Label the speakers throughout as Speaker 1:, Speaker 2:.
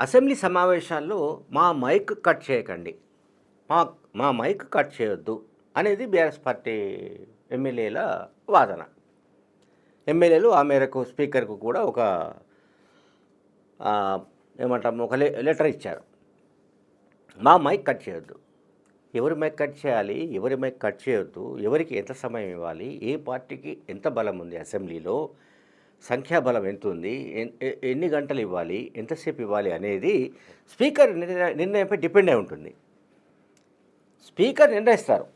Speaker 1: Assembly సమావేశాల్లో మా mic cut చేయకండి. మా మా మైక్ కట్ చేయొద్దు అనేది బీఆర్ఎస్ పార్టీ ఎమ్మెల్యేల వాదన. ఎమ్మెల్యేలు ఆ మేరకు స్పీకర్కు కూడా ఒక ఏమంటాం ఒక లె- లెటర్ ఇచ్చారు. మా మైక్ కట్ చేయొద్దు. ఎవరి మైక్ కట్ చేయాలి? ఎవరి మైక్ కట్ చేయొద్దు? ఎవరికి ఎంత సమయం ఇవ్వాలి? ఏ పార్టీకి ఎంత బలం ఉంది అసెంబ్లీలో? సంఖ్యాబలం ఎంత ఉంది ఎన్ని గంటలు ఇవ్వాలి? ఎంతసేపు ఇవ్వాలి అనేది స్పీకర్ నిర్ణయంపై డిపెండ్ అయి ఉంటుంది. స్పీకర్ నిర్ణయిస్తారు.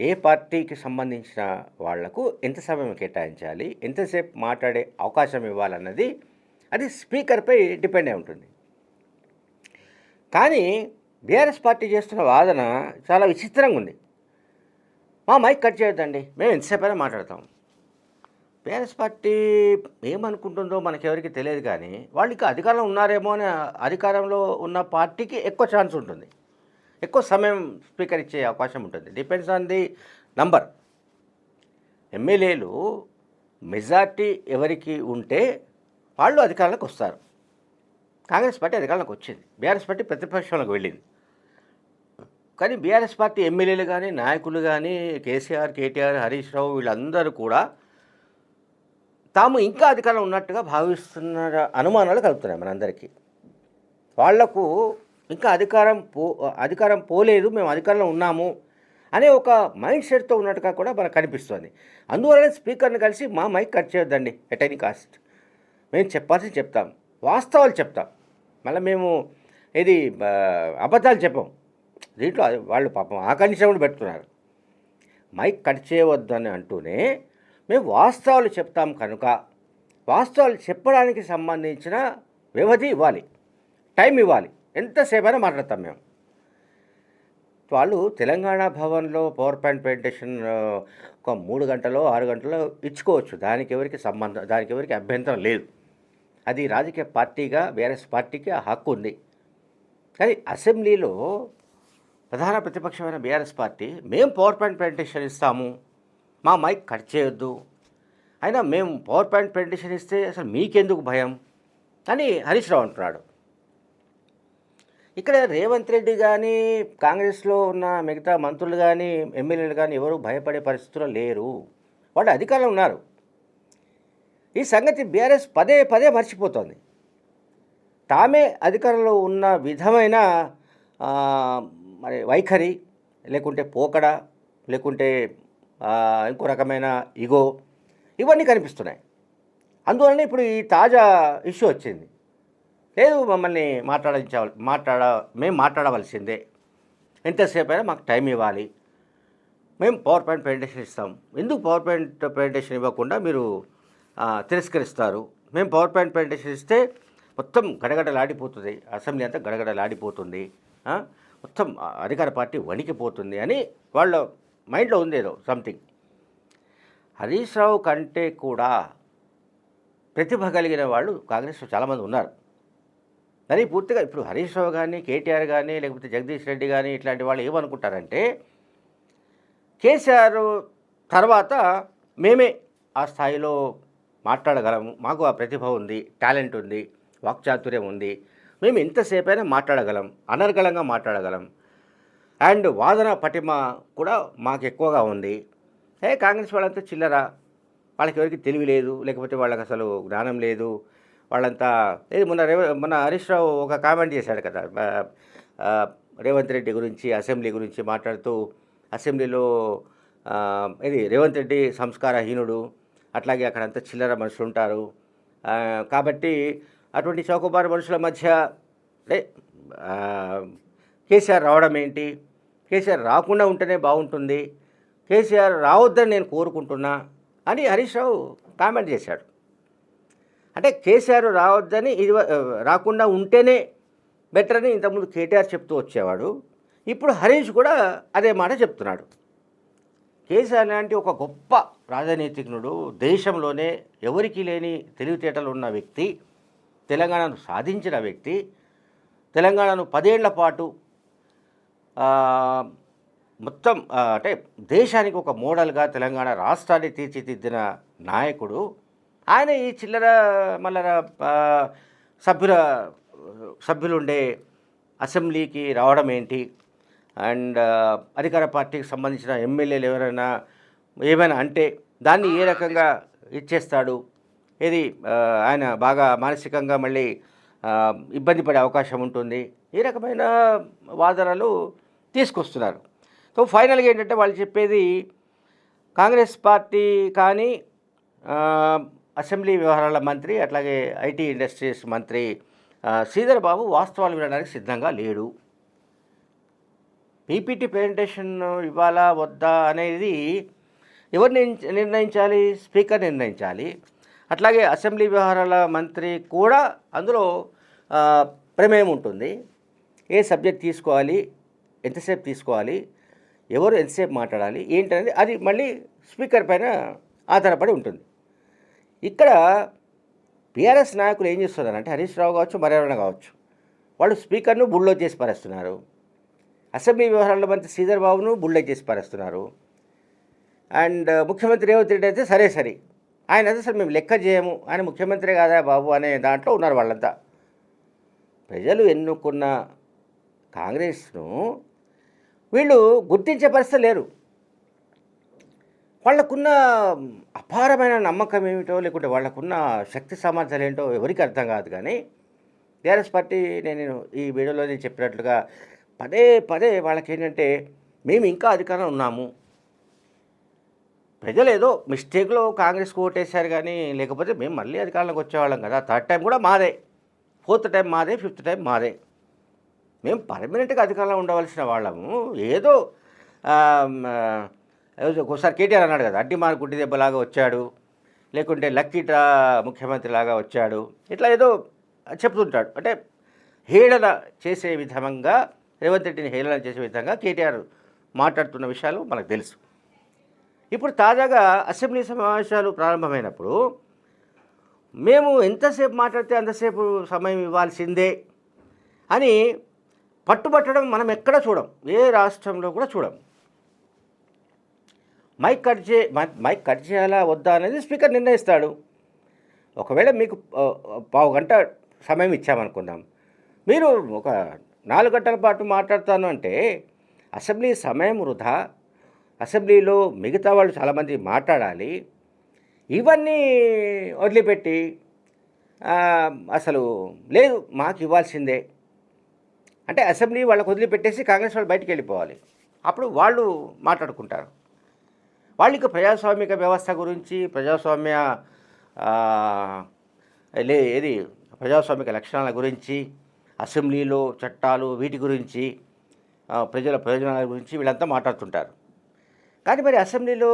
Speaker 1: ఏ పార్టీకి సంబంధించిన వాళ్ళకు ఎంత సమయం కేటాయించాలి? ఎంతసేపు మాట్లాడే అవకాశం ఇవ్వాలన్నది అది స్పీకర్పై డిపెండ్ అయి ఉంటుంది. కానీ బీఆర్ఎస్ పార్టీ చేస్తున్న వాదన చాలా విచిత్రంగా ఉంది. మా మైక్ కట్ చేయొద్దండి. మేము ఎంతసేపైనా మాట్లాడతాం. బీఆర్ఎస్ పార్టీ ఏమనుకుంటుందో మనకెవరికి తెలియదు కానీ వాళ్ళు అధికారంలో ఉన్నారేమో అని అధికారంలో ఉన్న పార్టీకి ఎక్కువ ఛాన్స్ ఉంటుంది. ఎక్కువ సమయం స్పీకర్ ఇచ్చే అవకాశం ఉంటుంది. Depends on the number. ఎమ్మెల్యేలు మెజార్టీ ఎవరికి ఉంటే వాళ్ళు అధికారంలోకి వస్తారు. కాంగ్రెస్ పార్టీ అధికారంలోకి వచ్చింది. బీఆర్ఎస్ పార్టీ ప్రతిపక్షంలోకి వెళ్ళింది. కానీ బీఆర్ఎస్ పార్టీ ఎమ్మెల్యేలు కానీ నాయకులు కానీ కేసీఆర్ కేటీఆర్ హరీష్ రావు వీళ్ళందరూ కూడా తాము ఇంకా అధికారం ఉన్నట్టుగా భావిస్తున్న అనుమానాలు కలుగుతున్నాయి మనందరికీ. వాళ్ళకు ఇంకా అధికారం పో అధికారం పోలేదు మేము అధికారంలో ఉన్నాము అనే ఒక మైండ్ సెట్తో ఉన్నట్టుగా కూడా మనకు కనిపిస్తుంది. అందువలన స్పీకర్ని కలిసి మా మైక్ కట్ చేయొద్దండి ఎట్ ఎనీ కాస్ట్. మేము చెప్పాల్సి చెప్తాం వాస్తవాలు చెప్తాం. మళ్ళీ మేము ఇది అబద్ధాలు చెప్పాం. దీంట్లో అది వాళ్ళు పాపం ఆ కండిషన్ కూడా పెడుతున్నారు. మైక్ కట్ చేయవద్దని అంటూనే మేము వాస్తవాలు చెప్తాం కనుక వాస్తవాలు చెప్పడానికి సంబంధించిన వ్యవధి ఇవ్వాలి టైం ఇవ్వాలి. ఎంతసేపైనా మాట్లాడతాం మేము. వాళ్ళు తెలంగాణ భవన్లో పవర్ పాయింట్ ప్రెజెంటేషన్ ఒక మూడు గంటలో ఆరు గంటలో ఇచ్చుకోవచ్చు. దానికి ఎవరికి సంబంధం దానికి ఎవరికి అభ్యంతరం లేదు. అది రాజకీయ పార్టీగా బీఆర్ఎస్ పార్టీకి ఆ హక్కు ఉంది. కానీ అసెంబ్లీలో ప్రధాన ప్రతిపక్షమైన బీఆర్ఎస్ పార్టీ మేము పవర్ పాయింట్ ప్రజెంటేషన్ ఇస్తాము. మా మైక్ కట్ చేయొద్దు. అయినా మేము పవర్ పాయింట్ ప్రెజెంటేషన్ ఇస్తే అసలు మీకెందుకు భయం? అని హరీష్ రావు అంటున్నాడు. ఇక్కడ రేవంత్ రెడ్డి కానీ కాంగ్రెస్లో ఉన్న మిగతా మంత్రులు కానీ ఎమ్మెల్యేలు కానీ ఎవరు భయపడే పరిస్థితుల్లో లేరు. వాళ్ళు అధికారంలో ఉన్నారు. ఈ సంగతి బీఆర్ఎస్ పదే పదే మర్చిపోతోంది. తామే అధికారంలో ఉన్న విధమైన మరి వైఖరి లేకుంటే పోకడ లేకుంటే ఇంకో రకమైన ఇగో ఇవన్నీ కనిపిస్తున్నాయి. అందువలన ఇప్పుడు ఈ తాజా ఇష్యూ వచ్చింది. లేదు మమ్మల్ని మాట్లాడించాలి మాట్లాడ మేము మాట్లాడవలసిందే. ఎంతసేపు అయినా మాకు టైం ఇవ్వాలి. మేము పవర్ పాయింట్ ప్రజెంటేషన్ ఇస్తాం. ఎందుకు పవర్ పాయింట్ ప్రజెంటేషన్ ఇవ్వకుండా మీరు తిరస్కరిస్తారు? మేము పవర్ పాయింట్ ప్రజెంటేషన్ ఇస్తే మొత్తం గడగడలాడిపోతుంది. అసెంబ్లీ అంతా గడగడలాడిపోతుంది. మొత్తం అధికార పార్టీ వణికిపోతుంది అని వాళ్ళ మైండ్లో ఉంది ఏదో సంథింగ్ హరీష్ రావు కంటే కూడా ప్రతిభ కలిగిన వాళ్ళు కాంగ్రెస్లో చాలామంది ఉన్నారు. కానీ పూర్తిగా ఇప్పుడు హరీష్ రావు కానీ కేటీఆర్ కానీ లేకపోతే జగదీష్ రెడ్డి కానీ ఇట్లాంటి వాళ్ళు ఏమనుకుంటారంటే కేసీఆర్ తర్వాత మేమే ఆ స్థాయిలో మాట్లాడగలము మాకు ఆ ప్రతిభ ఉంది టాలెంట్ ఉంది వాక్చాతుర్యం ఉంది మేము ఎంతసేపైనా మాట్లాడగలం అనర్గళంగా మాట్లాడగలం అండ్ వాదన పటిమ కూడా మాకు ఎక్కువగా ఉంది. ఏ కాంగ్రెస్ వాళ్ళంతా చిల్లర. వాళ్ళకి ఎవరికి తెలివి లేదు. లేకపోతే వాళ్ళకి అసలు జ్ఞానం లేదు. వాళ్ళంతా ఏది మొన్న రేవ మొన్న హరీష్ రావు ఒక కామెంట్ చేశాడు కదా. రేవంత్ రెడ్డి గురించి అసెంబ్లీ గురించి మాట్లాడుతూ అసెంబ్లీలో ఇది రేవంత్ రెడ్డి సంస్కారహీనుడు. అట్లాగే అక్కడంతా చిల్లర మనుషులు ఉంటారు. కాబట్టి అటువంటి చౌకబారు మనుషుల మధ్య అంటే కేసీఆర్ రావడం ఏంటి? కేసీఆర్ రాకుండా ఉంటేనే బాగుంటుంది. కేసీఆర్ రావద్దని నేను కోరుకుంటున్నా అని హరీష్ రావు కామెంట్ చేశాడు. అంటే కేసీఆర్ రావద్దని ఇది రాకుండా ఉంటేనే బెటర్ అని ఇంతకుముందు కేటీఆర్ చెప్తూ వచ్చేవాడు. ఇప్పుడు హరీష్ కూడా అదే మాట చెప్తున్నాడు. కేసీఆర్ లాంటి ఒక గొప్ప రాజనీతిజ్ఞుడు దేశంలోనే ఎవరికి లేని తెలివితేటలు ఉన్న వ్యక్తి తెలంగాణను సాధించిన వ్యక్తి తెలంగాణను పదేళ్ళ పాటు మొత్తం అంటే దేశానికి ఒక మోడల్గా తెలంగాణ రాష్ట్రాన్ని తీర్చిదిద్దిన నాయకుడు ఆయన ఈ చిల్లర మల్లర సభ్యుల సభ్యులు ఉండే అసెంబ్లీకి రావడం ఏంటి? అండ్ అధికార పార్టీకి సంబంధించిన ఎమ్మెల్యేలు ఎవరైనా ఏమైనా అంటే దాన్ని ఏ రకంగా ఇచ్చేస్తాడు? ఏది ఆయన బాగా మానసికంగా మళ్ళీ ఇబ్బంది పడే అవకాశం ఉంటుంది? ఈ రకమైన వాదనలు తీసుకొస్తున్నారు. సో ఫైనల్గా ఏంటంటే వాళ్ళు చెప్పేది కాంగ్రెస్ పార్టీ కానీ అసెంబ్లీ వ్యవహారాల మంత్రి అట్లాగే ఐటీ ఇండస్ట్రీస్ మంత్రి శ్రీధర్ బాబు వాస్తవాలు వినడానికి సిద్ధంగా లేడు. పీపీటీ ప్రెజెంటేషన్ ఇవ్వాలా వద్దా అనేది ఎవరు నిర్ణయించాలి? స్పీకర్ నిర్ణయించాలి. అట్లాగే అసెంబ్లీ వ్యవహారాల మంత్రి కూడా అందులో ప్రమేయం ఉంటుంది. ఏ సబ్జెక్ట్ తీసుకోవాలి? ఎంతసేపు తీసుకోవాలి? ఎవరు ఎంతసేపు మాట్లాడాలి? ఏంటనేది అది మళ్ళీ స్పీకర్ పైన ఆధారపడి ఉంటుంది. ఇక్కడ బీఆర్ఎస్ నాయకులు ఏం చేస్తున్నారంటే హరీష్ రావు కావచ్చు మరెవరైనా కావచ్చు వాళ్ళు స్పీకర్ను బుల్లో చేసి పరేస్తున్నారు. అసెంబ్లీ వ్యవహారాల మంత్రి శ్రీధర్ బాబును బుల్లో చేసి పరేస్తున్నారు. అండ్ ముఖ్యమంత్రి రేవంత్ రెడ్డి అయితే సరే సరే. ఆయన అయితే అసలు మేము లెక్క చేయము. ఆయన ముఖ్యమంత్రి కాదా బాబు అనే దాంట్లో ఉన్నారు వాళ్ళంతా. ప్రజలు ఎన్నుకున్న కాంగ్రెస్ను వీళ్ళు గుర్తించే పరిస్థితి లేరు. వాళ్ళకున్న అపారమైన నమ్మకం ఏమిటో లేకుంటే వాళ్ళకున్న శక్తి సామర్థ్యాలు ఏంటో ఎవరికి అర్థం కాదు కానీ టీఆర్ఎస్ పార్టీ నేను ఈ వీడియోలో నేను చెప్పినట్లుగా పదే పదే వాళ్ళకి ఏంటంటే మేము ఇంకా అధికారం ఉన్నాము. ప్రజలు ఏదో మిస్టేక్లో కాంగ్రెస్కి ఓటేశారు కానీ లేకపోతే మేము మళ్ళీ అధికారంలోకి వచ్చేవాళ్ళం కదా. థర్డ్ టైం కూడా మాదే. ఫోర్త్ టైం మాదే ఫిఫ్త్ టైం మాదే. మేము పర్మనెంట్గా అధికారంలో ఉండవలసిన వాళ్ళము. ఏదో ఒకసారి కేటీఆర్ అన్నాడు కదా అడ్డి మార్ గుడ్డి దెబ్బలాగా వచ్చాడు లేకుంటే లక్కీ డ్రా ముఖ్యమంత్రి లాగా వచ్చాడు ఇట్లా ఏదో చెప్తుంటాడు. అంటే హేళన చేసే విధంగా రేవంత్ రెడ్డిని హేళన చేసే విధంగా కేటీఆర్ మాట్లాడుతున్న విషయాలు మనకు తెలుసు. ఇప్పుడు తాజాగా అసెంబ్లీ సమావేశాలు ప్రారంభమైనప్పుడు మేము ఎంతసేపు మాట్లాడితే అంతసేపు సమయం ఇవ్వాల్సిందే అని పట్టుబట్టడం మనం ఎక్కడ చూడం? ఏ రాష్ట్రంలో కూడా చూడం. మైక్ కట్ చే మై- మైక్ కట్ చేయాలా వద్దా అనేది స్పీకర్ నిర్ణయిస్తాడు. ఒకవేళ మీకు పావు గంట సమయం ఇచ్చామనుకుందాం. మీరు ఒక నాలుగు గంటల పాటు మాట్లాడతాను అంటే అసెంబ్లీ సమయం వృధా. అసెంబ్లీలో మిగతా వాళ్ళు చాలామంది మాట్లాడాలి. ఇవన్నీ వదిలిపెట్టి అసలు లేదు మాకు ఇవ్వాల్సిందే. అంటే అసెంబ్లీ వాళ్ళకు వదిలిపెట్టేసి కాంగ్రెస్ వాళ్ళు బయటికి వెళ్ళిపోవాలి. అప్పుడు వాళ్ళు మాట్లాడుకుంటారు. వాళ్ళకి ప్రజాస్వామిక వ్యవస్థ గురించి ప్రజాస్వామ్య లే ఏది ప్రజాస్వామిక లక్షణాల గురించి అసెంబ్లీలో చట్టాలు వీటి గురించి ప్రజల ప్రయోజనాల గురించి వీళ్ళంతా మాట్లాడుతుంటారు. కానీ మరి అసెంబ్లీలో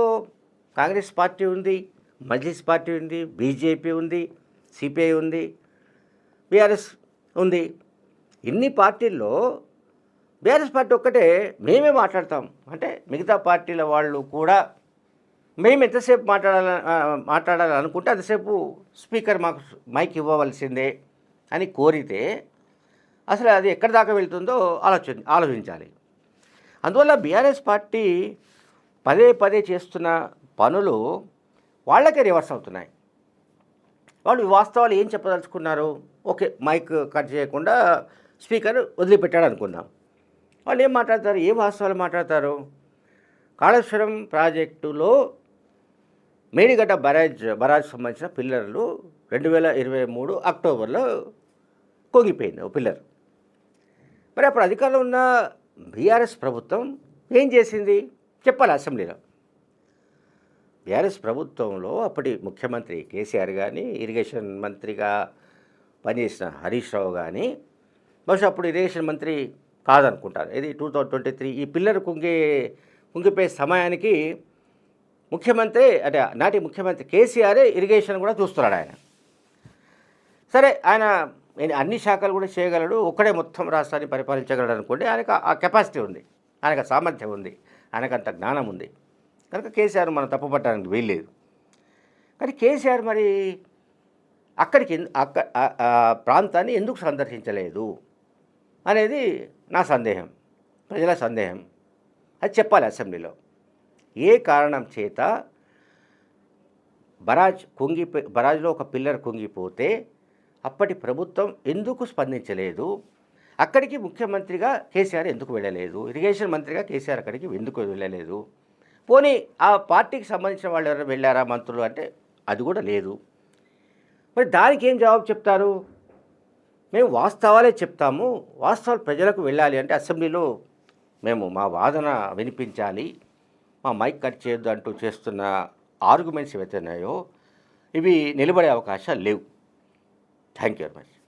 Speaker 1: కాంగ్రెస్ పార్టీ ఉంది మజ్లిస్ పార్టీ ఉంది బీజేపీ ఉంది సిపిఐ ఉంది బీఆర్ఎస్ ఉంది. ఇన్ని పార్టీల్లో బీఆర్ఎస్ పార్టీ ఒక్కటే మేమే మాట్లాడతాం. అంటే మిగతా పార్టీల వాళ్ళు కూడా మేము ఎంతసేపు మాట్లాడాల మాట్లాడాలని అనుకుంటే అంతసేపు స్పీకర్ మాకు మైక్ ఇవ్వవలసిందే అని కోరితే అసలు అది ఎక్కడి దాకా వెళ్తుందో ఆలోచి ఆలోచించాలి. అందువల్ల బీఆర్ఎస్ పార్టీ పదే పదే చేస్తున్న పనులు వాళ్ళకే రివర్స్ అవుతున్నాయి. వాళ్ళు వాస్తవాలు ఏం చెప్పదలుచుకున్నారు? ఓకే మైక్ కట్ చేయకుండా స్పీకర్ వదిలిపెట్టాడు అనుకుందాం. వాళ్ళు ఏం మాట్లాడతారు? ఏ వాస్తవాలు మాట్లాడతారు? కాళేశ్వరం ప్రాజెక్టులో మేడిగడ్డ బరాజ్ బరాజ్ సంబంధించిన పిల్లర్లు రెండు వేల ఇరవై మూడు అక్టోబర్లో కొంగిపోయింది ఓ పిల్లర్. మరి అప్పుడు అధికారంలో ఉన్న బీఆర్ఎస్ ప్రభుత్వం ఏం చేసింది? చెప్పాలి అసెంబ్లీలో. బీఆర్ఎస్ ప్రభుత్వంలో అప్పటి ముఖ్యమంత్రి కేసీఆర్ కానీ ఇరిగేషన్ మంత్రిగా పనిచేసిన హరీష్ రావు కానీ బహుశా అప్పుడు ఇరిగేషన్ మంత్రి కాదనుకుంటారు. ఇది టూ థౌజండ్ ట్వంటీ త్రీ ఈ పిల్లర్ కుంగే కుంగిపోయే సమయానికి ముఖ్యమంత్రి అంటే నాటి ముఖ్యమంత్రి కేసీఆర్ ఇరిగేషన్ కూడా చూస్తున్నాడు ఆయన. సరే ఆయన నేను అన్ని శాఖలు కూడా చేయగలడు ఒక్కడే మొత్తం రాష్ట్రాన్ని పరిపాలించగలడు అనుకోండి ఆయనకు ఆ కెపాసిటీ ఉంది ఆయనకు సామర్థ్యం ఉంది ఆయనకు అంత జ్ఞానం ఉంది. కనుక కేసీఆర్ మనం తప్పుపట్టడానికి వీల్లేదు. కానీ కేసీఆర్ మరి అక్కడికి అక్క ప్రాంతాన్ని ఎందుకు సందర్శించలేదు? అనేది నా సందేహం ప్రజల సందేహం. అది చెప్పాలి అసెంబ్లీలో. ఏ కారణం చేత బరాజ్ కుంగి బరాజ్లో ఒక పిల్లర్ కుంగిపోతే అప్పటి ప్రభుత్వం ఎందుకు స్పందించలేదు? అక్కడికి ముఖ్యమంత్రిగా కేసీఆర్ ఎందుకు వెళ్ళలేదు? ఇరిగేషన్ మంత్రిగా కేసీఆర్ అక్కడికి ఎందుకు వెళ్ళలేదు? పోనీ ఆ పార్టీకి సంబంధించిన వాళ్ళు ఎవరైనా వెళ్ళారా మంత్రులు అంటే అది కూడా లేదు. మరి దానికి ఏం జవాబు చెప్తారు? మేము వాస్తవాలే చెప్తాము. వాస్తవాలు ప్రజలకు వెళ్ళాలి అంటే అసెంబ్లీలో మేము మా వాదన వినిపించాలి. మా మైక్ కట్ చేయొద్దు అంటూ చేస్తున్న ఆర్గ్యుమెంట్స్ ఏవైతే ఉన్నాయో ఇవి నిలబడే అవకాశాలు లేవు. Thank you very much